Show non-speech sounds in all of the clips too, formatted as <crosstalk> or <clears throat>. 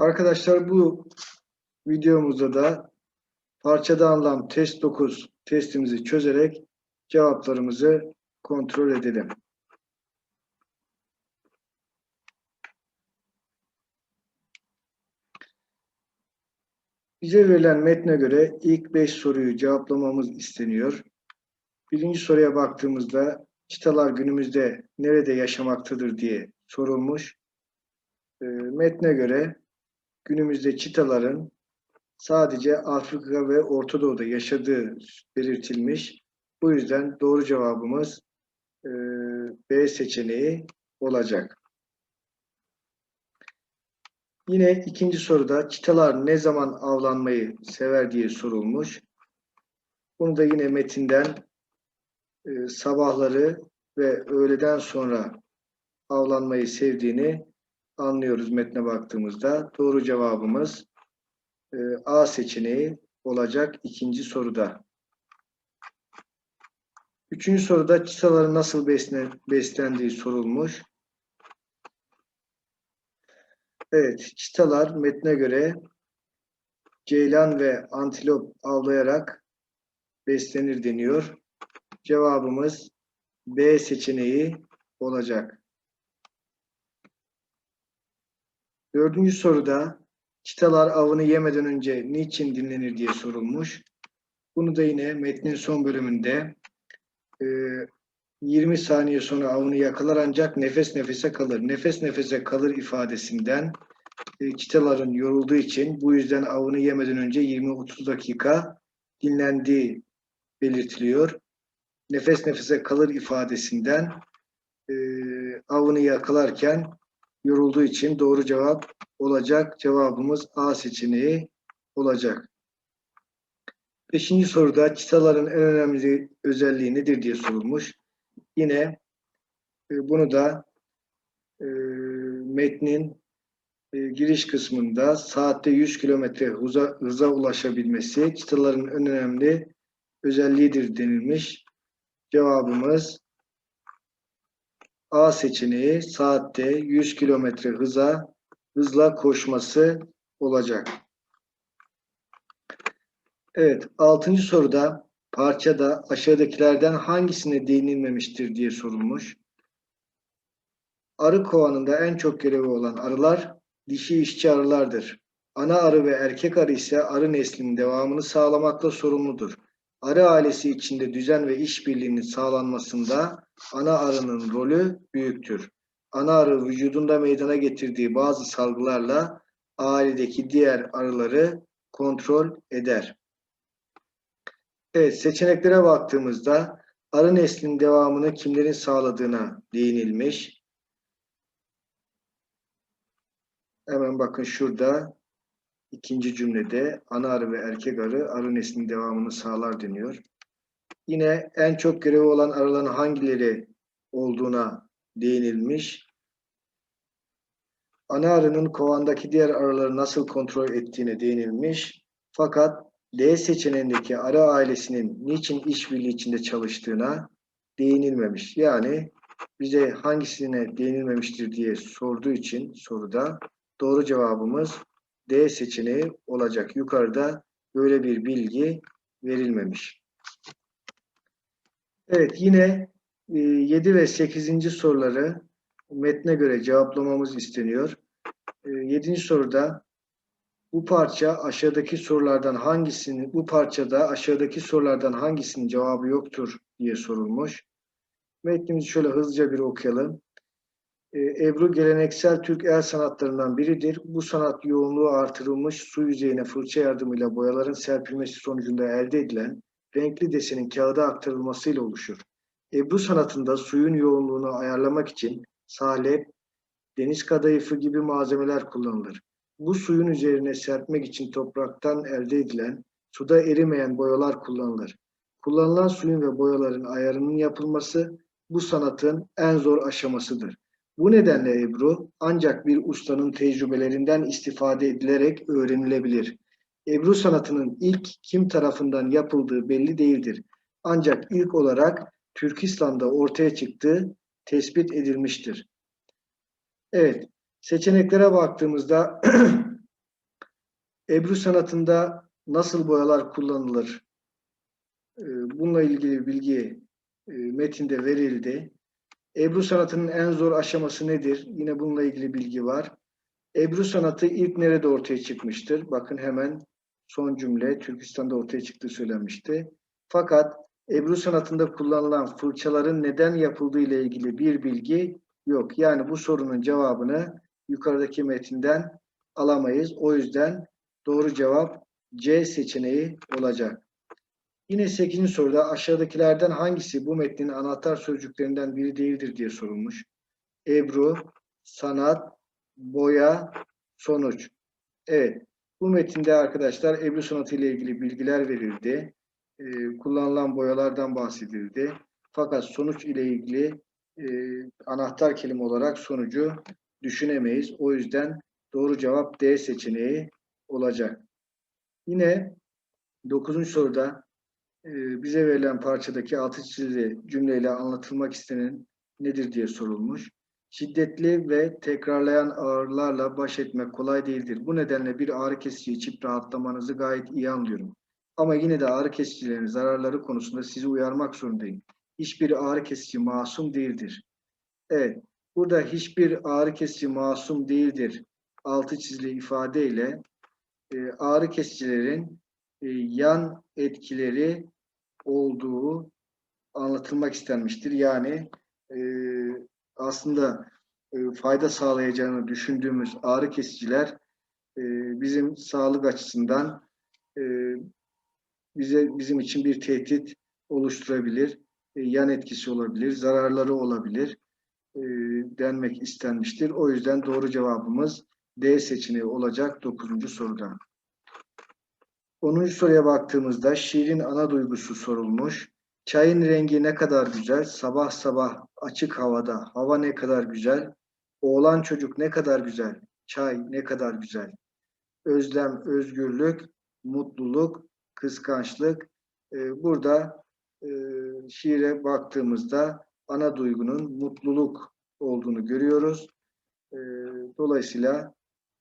Arkadaşlar bu videomuzda da parçada anlam test 9 testimizi çözerek cevaplarımızı kontrol edelim. Bize verilen metne göre ilk 5 soruyu cevaplamamız isteniyor. Birinci soruya baktığımızda çitalar günümüzde nerede yaşamaktadır diye sorulmuş. E, metne göre günümüzde çitaların sadece Afrika ve Orta Doğu'da yaşadığı belirtilmiş. Bu yüzden doğru cevabımız e, B seçeneği olacak. Yine ikinci soruda çitalar ne zaman avlanmayı sever diye sorulmuş. Bunu da yine metinden e, sabahları ve öğleden sonra avlanmayı sevdiğini anlıyoruz metne baktığımızda. Doğru cevabımız e, A seçeneği olacak ikinci soruda. Üçüncü soruda çitaların nasıl besle, beslendiği sorulmuş. Evet, çitalar metne göre ceylan ve antilop avlayarak beslenir deniyor. Cevabımız B seçeneği olacak. Dördüncü soruda çitalar avını yemeden önce niçin dinlenir diye sorulmuş. Bunu da yine metnin son bölümünde e, 20 saniye sonra avını yakalar ancak nefes nefese kalır. Nefes nefese kalır ifadesinden e, çitaların yorulduğu için bu yüzden avını yemeden önce 20-30 dakika dinlendiği belirtiliyor. Nefes nefese kalır ifadesinden e, avını yakalarken yorulduğu için doğru cevap olacak. Cevabımız A seçeneği olacak. Beşinci soruda çitaların en önemli özelliği nedir diye sorulmuş. Yine e, bunu da e, metnin e, giriş kısmında saatte 100 kilometre hıza, hıza ulaşabilmesi çıtaların en önemli özelliğidir denilmiş. Cevabımız A seçeneği saatte 100 kilometre hıza hızla koşması olacak. Evet, altıncı soruda parçada aşağıdakilerden hangisine değinilmemiştir diye sorulmuş. Arı kovanında en çok görevi olan arılar dişi işçi arılardır. Ana arı ve erkek arı ise arı neslinin devamını sağlamakla sorumludur. Arı ailesi içinde düzen ve işbirliğinin sağlanmasında ana arının rolü büyüktür. Ana arı vücudunda meydana getirdiği bazı salgılarla ailedeki diğer arıları kontrol eder. Evet, seçeneklere baktığımızda arı neslinin devamını kimlerin sağladığına değinilmiş. Hemen bakın şurada ikinci cümlede ana arı ve erkek arı arı neslinin devamını sağlar deniyor. Yine en çok görevi olan arıların hangileri olduğuna değinilmiş. Ana arının kovandaki diğer arıları nasıl kontrol ettiğine değinilmiş. Fakat D seçeneğindeki arı ailesinin niçin işbirliği içinde çalıştığına değinilmemiş. Yani bize hangisine değinilmemiştir diye sorduğu için soruda doğru cevabımız D seçeneği olacak. Yukarıda böyle bir bilgi verilmemiş. Evet yine 7 ve 8. soruları metne göre cevaplamamız isteniyor. 7. soruda bu parça aşağıdaki sorulardan hangisini bu parçada aşağıdaki sorulardan hangisinin cevabı yoktur diye sorulmuş. Metnimizi şöyle hızlıca bir okuyalım. Ebru geleneksel Türk el sanatlarından biridir. Bu sanat yoğunluğu artırılmış su yüzeyine fırça yardımıyla boyaların serpilmesi sonucunda elde edilen renkli desenin kağıda aktarılmasıyla oluşur. Ebru sanatında suyun yoğunluğunu ayarlamak için salep, deniz kadayıfı gibi malzemeler kullanılır. Bu suyun üzerine serpmek için topraktan elde edilen, suda erimeyen boyalar kullanılır. Kullanılan suyun ve boyaların ayarının yapılması bu sanatın en zor aşamasıdır. Bu nedenle Ebru ancak bir ustanın tecrübelerinden istifade edilerek öğrenilebilir. Ebru sanatının ilk kim tarafından yapıldığı belli değildir. Ancak ilk olarak Türkistan'da ortaya çıktığı tespit edilmiştir. Evet, seçeneklere baktığımızda <clears throat> Ebru sanatında nasıl boyalar kullanılır? Ee, Bununla ilgili bilgi e, metinde verildi. Ebru sanatının en zor aşaması nedir? Yine bununla ilgili bilgi var. Ebru sanatı ilk nerede ortaya çıkmıştır? Bakın hemen son cümle Türkistan'da ortaya çıktığı söylenmişti. Fakat Ebru sanatında kullanılan fırçaların neden yapıldığı ile ilgili bir bilgi yok. Yani bu sorunun cevabını yukarıdaki metinden alamayız. O yüzden doğru cevap C seçeneği olacak. Yine 8. soruda aşağıdakilerden hangisi bu metnin anahtar sözcüklerinden biri değildir diye sorulmuş. Ebru, sanat, boya, sonuç. Evet, bu metinde arkadaşlar Ebru sanatı ile ilgili bilgiler verildi. Ee, kullanılan boyalardan bahsedildi. Fakat sonuç ile ilgili e, anahtar kelime olarak sonucu düşünemeyiz. O yüzden doğru cevap D seçeneği olacak. Yine 9. soruda bize verilen parçadaki altı çizili cümleyle anlatılmak istenen nedir diye sorulmuş. Şiddetli ve tekrarlayan ağrılarla baş etmek kolay değildir. Bu nedenle bir ağrı kesici içip rahatlamanızı gayet iyi anlıyorum. Ama yine de ağrı kesicilerin zararları konusunda sizi uyarmak zorundayım. Hiçbir ağrı kesici masum değildir. Evet, burada hiçbir ağrı kesici masum değildir. Altı çizili ifadeyle e, ağrı kesicilerin yan etkileri olduğu anlatılmak istenmiştir. Yani e, aslında e, fayda sağlayacağını düşündüğümüz ağrı kesiciler e, bizim sağlık açısından e, bize bizim için bir tehdit oluşturabilir, e, yan etkisi olabilir, zararları olabilir e, denmek istenmiştir. O yüzden doğru cevabımız D seçeneği olacak 9. soruda. 10. soruya baktığımızda şiirin ana duygusu sorulmuş. Çayın rengi ne kadar güzel, sabah sabah açık havada, hava ne kadar güzel, oğlan çocuk ne kadar güzel, çay ne kadar güzel. Özlem, özgürlük, mutluluk, kıskançlık. Ee, burada e, şiire baktığımızda ana duygunun mutluluk olduğunu görüyoruz. Ee, dolayısıyla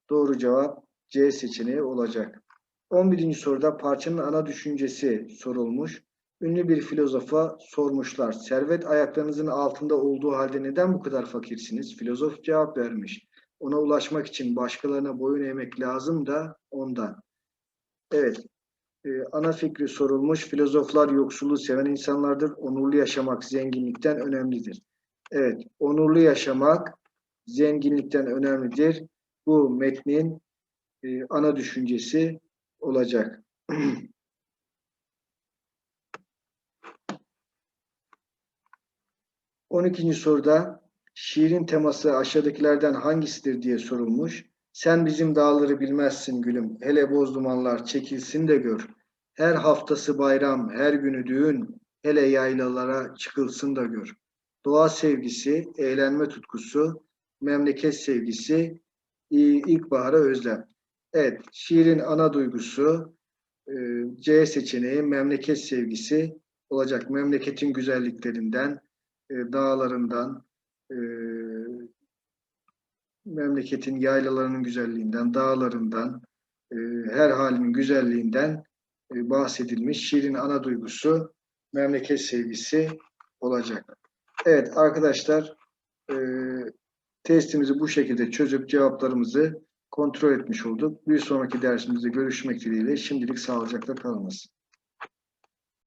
doğru cevap C seçeneği olacak. 11. soruda parçanın ana düşüncesi sorulmuş. Ünlü bir filozofa sormuşlar. Servet ayaklarınızın altında olduğu halde neden bu kadar fakirsiniz? Filozof cevap vermiş. Ona ulaşmak için başkalarına boyun eğmek lazım da ondan. Evet. Ee, ana fikri sorulmuş. Filozoflar yoksulu seven insanlardır. Onurlu yaşamak zenginlikten önemlidir. Evet. Onurlu yaşamak zenginlikten önemlidir. Bu metnin e, ana düşüncesi olacak. <clears throat> On ikinci soruda şiirin teması aşağıdakilerden hangisidir diye sorulmuş. Sen bizim dağları bilmezsin gülüm. Hele boz dumanlar çekilsin de gör. Her haftası bayram, her günü düğün. Hele yaylalara çıkılsın da gör. Doğa sevgisi, eğlenme tutkusu, memleket sevgisi, ilkbahara özlem. Evet, şiirin ana duygusu e, C seçeneği memleket sevgisi olacak. Memleketin güzelliklerinden, e, dağlarından, e, memleketin yaylalarının güzelliğinden, dağlarından, her halinin güzelliğinden bahsedilmiş. Şiirin ana duygusu memleket sevgisi olacak. Evet arkadaşlar, testimizi bu şekilde çözüp cevaplarımızı kontrol etmiş olduk. Bir sonraki dersimizde görüşmek dileğiyle şimdilik sağlıcakla kalınız.